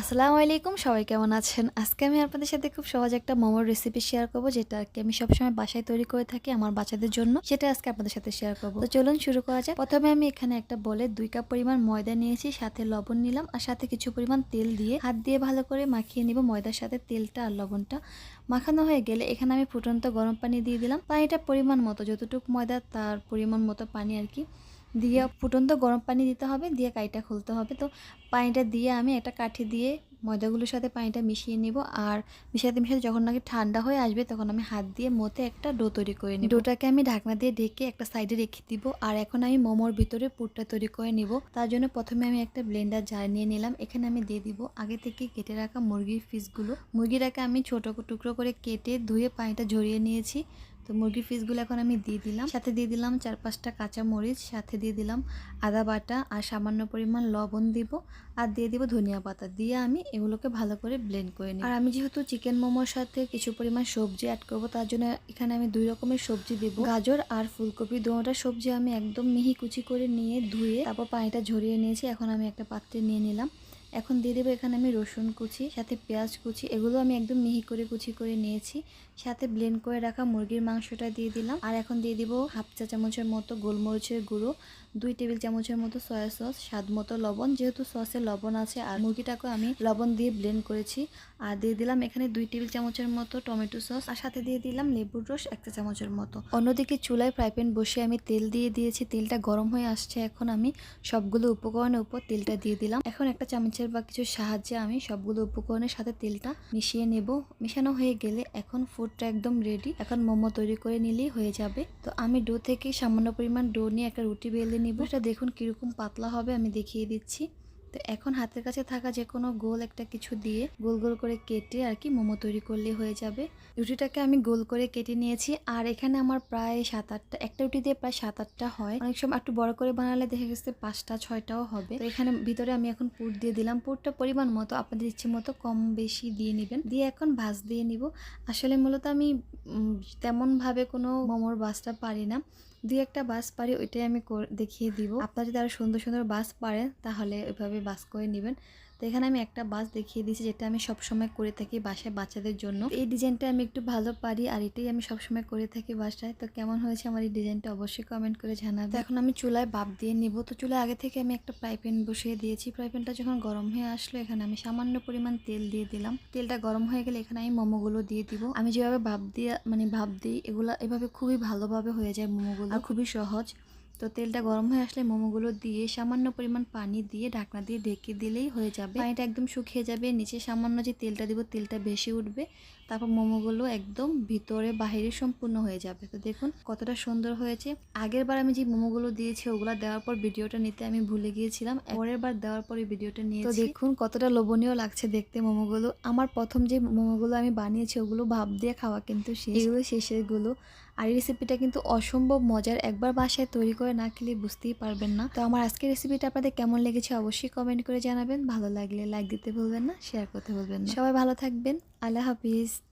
আসসালামু আলাইকুম, সবাই কেমন আছেন? আজকে আমি আপনাদের সাথে খুব সহজ একটা মোমোর রেসিপি শেয়ার করব, যেটা আর কি আমি সবসময় বাসায় তৈরি করে থাকি আমার বাচ্চাদের জন্য। সেটা আজকে আপনাদের সাথে শেয়ার করব। তো চলুন শুরু করা যাক। প্রথমে আমি এখানে একটা বলে দুই কাপ পরিমাণ ময়দা নিয়েছি, সাথে লবণ নিলাম আর সাথে কিছু পরিমাণ তেল দিয়ে হাত দিয়ে ভালো করে মাখিয়ে নিব ময়দার সাথে তেলটা আর লবণটা। মাখানো হয়ে গেলে এখানে আমি ফুটন্ত গরম পানি দিয়ে দিলাম। পানিটা পরিমাণ মতো, যতটুকু ময়দা তার পরিমাণ মতো পানি আর কি। দিয়ে ফুটন্ত গরম পানি দিতে হবে, দিয়ে কাইটা খুলতে হবে। তো পানিটা দিয়ে আমি একটা কাঠি দিয়ে ময়দাগুলোর সাথে পানিটা মিশিয়ে নিব আর মিশাতে মিশাতে যখন নাকি ঠান্ডা হয়ে আসবে তখন আমি হাত দিয়ে মতে একটা ডো তৈরি করে নিব। ডোটাকে আমি ঢাকনা দিয়ে ঢেকে একটা সাইডে রেখে দিব আর এখন আমি মোমোর ভিতরে পুরটা তৈরি করে নিব। তার জন্য প্রথমে আমি একটা ব্লেন্ডার জার নিয়ে নিলাম, এখানে আমি দিয়ে দিব আগে থেকে কেটে রাখা মুরগির পিসগুলো। মুরগিটাকে আমি ছোট টুকরো করে কেটে ধুয়ে পানিটা ঝরিয়ে নিয়েছি। তো মুরগির পিসগুলো এখন আমি দিয়ে দিলাম। সাথে দিয়ে দিলাম চার পাঁচটা কাঁচা মরিচ, সাথে দিয়ে দিলাম আদা বাটা আর সামান্য পরিমাণ লবণ দিব আর দিয়ে দিব ধনিয়া পাতা। দিয়ে আমি এগুলোকে ভালো করে ব্লেন্ড করে নিই আর আমি যেহেতু চিকেন মোমোর সাথে কিছু পরিমাণ সবজি অ্যাড করব, তার জন্য এখানে আমি দুই রকমের সবজি দেব। গাজর আর ফুলকপি দুটোটা সবজি আমি একদম মিহি কুচি করে নিয়ে ধুয়ে তারপর পানিটা ঝরিয়ে নিয়েছি। এখন আমি একটা পাত্রে নিয়ে নিলাম। এখন দিয়ে দেবো এখানে আমি রসুন কুচি, সাথে পেঁয়াজ কুচি, এগুলো আমি একদম মিহি করে কুচি করে নিয়েছি। সাথে ব্লেন্ড করে রাখা মুরগির মাংসটা দিয়ে দিলাম। আর এখন দিয়ে দিব হাফ চা চামচের মতো গোলমরিচের গুঁড়ো, দুই টেবিল চামচের মতো সয়া সস স্বাদ মতো লবণ। যেহেতু সসে লবণ আছে, আর মুরগিটাকে আমি লবণ দিয়ে ব্লেন্ড করেছি। আর দিয়ে দিলাম এখানে দুই টেবিল চামচের মতো টমেটো সস আর সাথে দিয়ে দিলাম লেবুর রস একটা চামচের মতো। অন্যদিকে চুলায় ফ্রাই প্যান বসে আমি তেল দিয়ে দিয়েছি। তেলটা গরম হয়ে আসছে। এখন আমি সবগুলো উপকরণের উপর তেলটা দিয়ে দিলাম। এখন একটা চামচের বা কিছু সাহায্যে আমি সবগুলো উপকরণের সাথে তেলটা মিশিয়ে নেব। মেশানো হয়ে গেলে এখন ফুডটা একদম রেডি এখন মোমো তৈরি করে নিলেই হয়ে যাবে। তো আমি ডো থেকে সামান্য পরিমাণ ডো নিয়ে একটা রুটি বেলে নেব। এটা দেখুন কীরকম পাতলা হবে, আমি দেখিয়ে দিচ্ছি। তো এখন হাতের কাছে থাকা যে কোনো গোল একটা কিছু দিয়ে গোল গোল করে কেটে আর কি মোমো তৈরি করলে হয়ে যাবে। রুটিটাকে আমি গোল করে কেটে নিয়েছি আর এখানে আমার প্রায় সাত আটটা, একটা রুটি দিয়ে প্রায় সাত আটটা হয়। অনেক সময় একটু বড় করে বানালে দেখে গেছে পাঁচটা, ছয়টাও হবে। তো এখানে ভিতরে আমি এখন পুর দিয়ে দিলাম। পুরটা পরিমাণ মতো আপনাদের ইচ্ছে মতো কম বেশি দিয়ে নেবেন। দিয়ে এখন ভাজ দিয়ে নিব। আসলে মূলত আমি তেমনভাবে কোনো মোমোর বাসটা পারি না। দুই একটা বাস পারি ওইটাই আমি দেখিয়ে দিব। আপনারা যদি আরও সুন্দর সুন্দর বাস পারেন, তাহলে ওইভাবে বাস করে নেবেন। তো এখানে আমি একটা বাস দেখিয়ে দিয়েছি, যেটা আমি সবসময় করে থাকি বাসায় বাচ্চাদের জন্য। এই ডিজাইনটা আমি একটু ভালো পারি আর এটাই আমি সবসময় করে থাকি বাসায়। তো কেমন হয়েছে আমার এই ডিজাইনটা অবশ্যই কমেন্ট করে জানাবে। এখন আমি চুলায় বাপ দিয়ে নিব। তো চুলায় আগে থেকে আমি একটা ফ্রাই প্যান বসিয়ে দিয়েছি। ফ্রাই প্যানটা যখন গরম হয়ে আসলো, এখানে আমি সামান্য পরিমাণ তেল দিয়ে দিলাম। তেলটা গরম হয়ে গেলে এখানে আমি মোমোগুলো দিয়ে দিব। আমি যেভাবে ভাপ দিয়ে মানে ভাব দিই, এগুলো এভাবে খুবই ভালোভাবে হয়ে যায় মোমোগুলো। খুবই সহজ। তো তেলটা গরম হয়ে আসলে মোমোগুলো দিয়ে সামান্য পরিমাণ পানি দিয়ে ঢাকনা দিয়ে ঢেকে দিলেই হয়ে যাবে। পানিটা একদম শুকিয়ে যাবে, নিচে সামান্য যে তেলটা দিব তেলটা বেশি উঠবে, তারপর মোমোগুলো একদম ভিতরে বাহিরে সম্পূর্ণ হয়ে যাবে। তো দেখুন কতটা সুন্দর হয়েছে। আগের বার আমি যে মোমোগুলো দিয়েছি ওগুলো দেওয়ার পর ভিডিওটা নিতে আমি ভুলে গিয়েছিলাম পরের বার দেওয়ার পরে ভিডিওটা নিয়ে তো দেখুন কতটা লোভনীয় লাগছে দেখতে মোমোগুলো। আমার প্রথম যে মোমোগুলো আমি বানিয়েছি ওগুলো ভাব দিয়ে খাওয়া কিন্তু এগুলো শেষেরগুলো। আর এই রেসিপিটা কিন্তু অসম্ভব মজার। একবার বাসায় তৈরি করে না খেলে বুঝতেই পারবেন না। তো আমার আজকের রেসিপিটা আপনাদের কেমন লেগেছে অবশ্যই কমেন্ট করে জানাবেন। ভালো লাগলে লাইক দিতে ভুলবেন না শেয়ার করতে ভুলবেন না। সবাই ভালো থাকবেন। আল্লাহ হাফিজ।